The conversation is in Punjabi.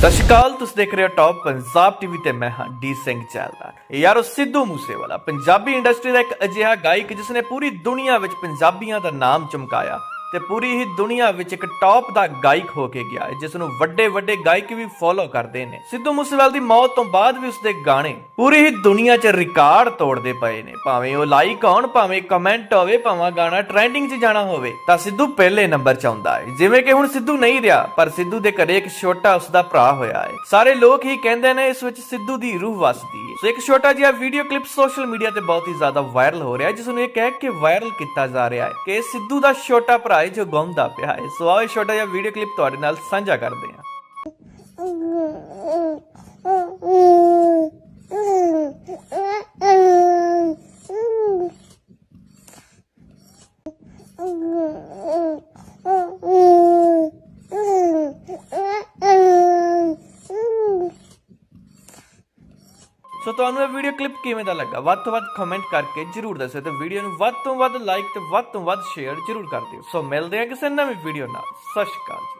ਸਤਿ ਸ਼੍ਰੀ ਅਕਾਲ, ਤੁਸੀਂ ਦੇਖ ਰਹੇ ਹੋ ਟੌਪ ਪੰਜਾਬ ਟੀਵੀ ਤੇ ਮੈਂ ਹਾਂ ਡੀ ਸਿੰਘ ਚਾਲਦਾ ਯਾਰੋ, ਸਿੱਧੂ ਮੂਸੇਵਾਲਾ, ਪੰਜਾਬੀ ਇੰਡਸਟਰੀ ਦਾ ਇੱਕ ਅਜਿਹਾ ਗਾਇਕ ਜਿਸ ਨੇ ਪੂਰੀ ਦੁਨੀਆ ਵਿੱਚ ਪੰਜਾਬੀਆਂ ਦਾ ਨਾਮ ਚਮਕਾਇਆ। ਤੇ ਪੂਰੀ ਹੀ ਦੁਨੀਆ ਵਿੱਚ ਇੱਕ ਟੌਪ ਦਾ ਗਾਇਕ ਹੋ ਕੇ ਗਿਆ ਹੈ ਜਿਸ ਨੂੰ ਵੱਡੇ ਵੱਡੇ ਗਾਇਕ ਵੀ ਫੋਲੋ ਕਰਦੇ ਨੇ। ਸਿੱਧੂ ਮੂਸੇਵਾਲ ਦੀ ਮੌਤ ਤੋਂ ਬਾਅਦ ਵੀ ਉਸਦੇ ਗਾਣੇ ਪੂਰੀ ਹੀ ਦੁਨੀਆ 'ਚ ਰਿਕਾਰਡ ਤੋੜਦੇ ਪਏ ਨੇ। ਭਾਵੇਂ ਉਹ ਲਾਈਕ ਆਉਣ ਭਾਵੇਂ ਕਮੈਂਟ ਹੋਵੇ, ਭਾਵੇਂ ਗਾਣਾ ਟ੍ਰੈਂਡਿੰਗ 'ਚ ਜਾਣਾ ਹੋਵੇ, ਤਾਂ ਸਿੱਧੂ ਪਹਿਲੇ ਨੰਬਰ 'ਚ ਆਉਂਦਾ ਹੈ। ਜਿਵੇਂ ਕਿ ਹੁਣ ਸਿੱਧੂ ਨਹੀਂ ਰਿਹਾ, ਪਰ ਸਿੱਧੂ ਦੇ ਘਰੇ ਇੱਕ ਛੋਟਾ ਉਸਦਾ ਭਰਾ ਹੋਇਆ ਹੈ। ਸਾਰੇ ਲੋਕ ਹੀ ਕਹਿੰਦੇ ਨੇ, ਇਸ ਵਿੱਚ ਸਿੱਧੂ ਦੀ ਰੂਹ ਵਸਦੀ ਹੈ। ਸੋ ਇੱਕ ਛੋਟਾ ਜਿਹਾ ਵੀਡੀਓ ਕਲਿੱਪ ਸੋਸ਼ਲ ਮੀਡੀਆ ਤੇ ਬਹੁਤ ਹੀ ਜ਼ਿਆਦਾ ਵਾਇਰਲ ਹੋ ਰਿਹਾ ਜਿਸ ਨੂੰ ਇਹ ਕਹਿ ਕੇ ਵਾਇਰਲ ਕੀਤਾ ਜਾ ਰਿਹਾ ਹੈ ਕਿ ਸਿੱਧੂ ਦਾ ਛੋਟਾ ਭਰਾ ਹੈ ਜੋ ਗੁੰਮਦਾ ਪਿਆ ਹੈ। ਸੋ ਆਓ ਇਹ ਛੋਟਾ ਜਿਹਾ ਵੀਡੀਓ ਕਲਿੱਪ ਤੁਹਾਡੇ ਨਾਲ ਸਾਂਝਾ ਕਰਦੇ ਹਾਂ। mm-hmm. ਸੋ ਤੁਹਾਨੂੰ ਇਹ ਵੀਡੀਓ ਕਲਿੱਪ ਕਿਵੇਂ ਦਾ ਲੱਗਾ? ਵੱਧ ਤੋਂ ਵੱਧ ਕਮੈਂਟ ਕਰਕੇ ਜਰੂਰ ਦੱਸਿਓ ਤੇ ਵੀਡੀਓ ਨੂੰ ਵੱਧ ਤੋਂ ਵੱਧ ਲਾਈਕ ਤੇ ਵੱਧ ਤੋਂ ਵੱਧ ਸ਼ੇਅਰ ਜਰੂਰ ਕਰ ਦਿਓ। ਸੋ ਮਿਲਦੇ ਹਾਂ ਕਿਸੇ ਨਵੀਂ ਵੀਡੀਓ ਨਾਲ। ਸਤਿ ਸ਼੍ਰੀ ਅਕਾਲ ਜੀ।